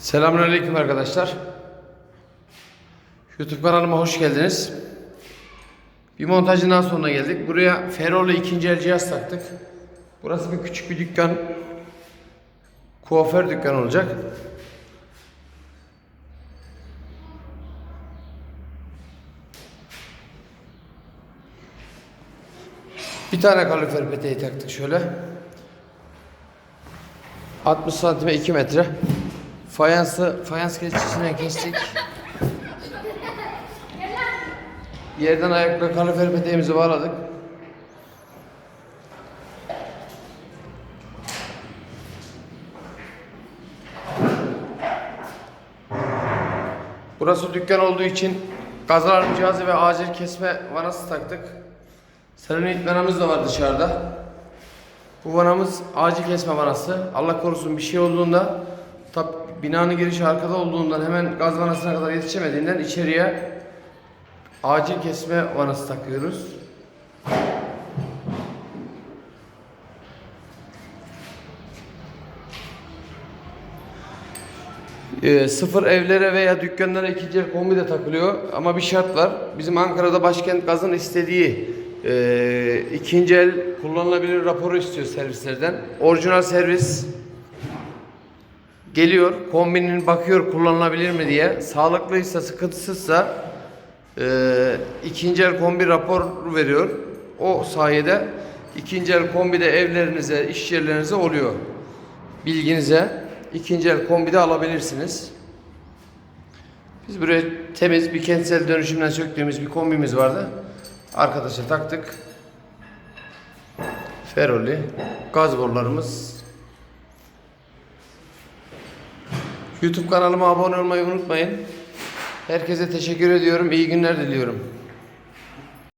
Selamünaleyküm arkadaşlar. YouTube kanalıma hoş geldiniz. Bir montajından sonra geldik. Buraya Ferrol'u ikinci el cihaz taktık. Burası bir küçük bir dükkan. Kuaför dükkan olacak. Bir tane kalorifer peteği taktık şöyle. 60 santime 2 metre. Fayansı, fayans kesicisinden kestik. Yerden ayakla kalorifer peteğimizi bağladık. Burası dükkan olduğu için gaz alarm cihazı ve acil kesme vanası taktık. Selenit vanamız da var dışarıda. Bu vanamız acil kesme vanası. Allah korusun bir şey olduğunda tab binanın girişi arkada olduğundan hemen gaz vanasına kadar yetişemediğinden içeriye acil kesme vanası takıyoruz. Ee, sıfır evlere veya dükkanlara ikinci el kombi de takılıyor ama bir şart var. Bizim Ankara'da başkent gazın istediği e, ikinci el kullanılabilir raporu istiyor servislerden. Orijinal servis geliyor, kombinin bakıyor kullanılabilir mi diye. Sağlıklıysa, sıkıntısızsa e, ikinci el kombi rapor veriyor. O sayede ikinci el kombi de evlerinize, iş yerlerinize oluyor. Bilginize ikinci el kombi de alabilirsiniz. Biz buraya temiz bir kentsel dönüşümden söktüğümüz bir kombimiz vardı. Arkadaşa taktık. Feroli gaz borularımız. YouTube kanalıma abone olmayı unutmayın. Herkese teşekkür ediyorum. İyi günler diliyorum.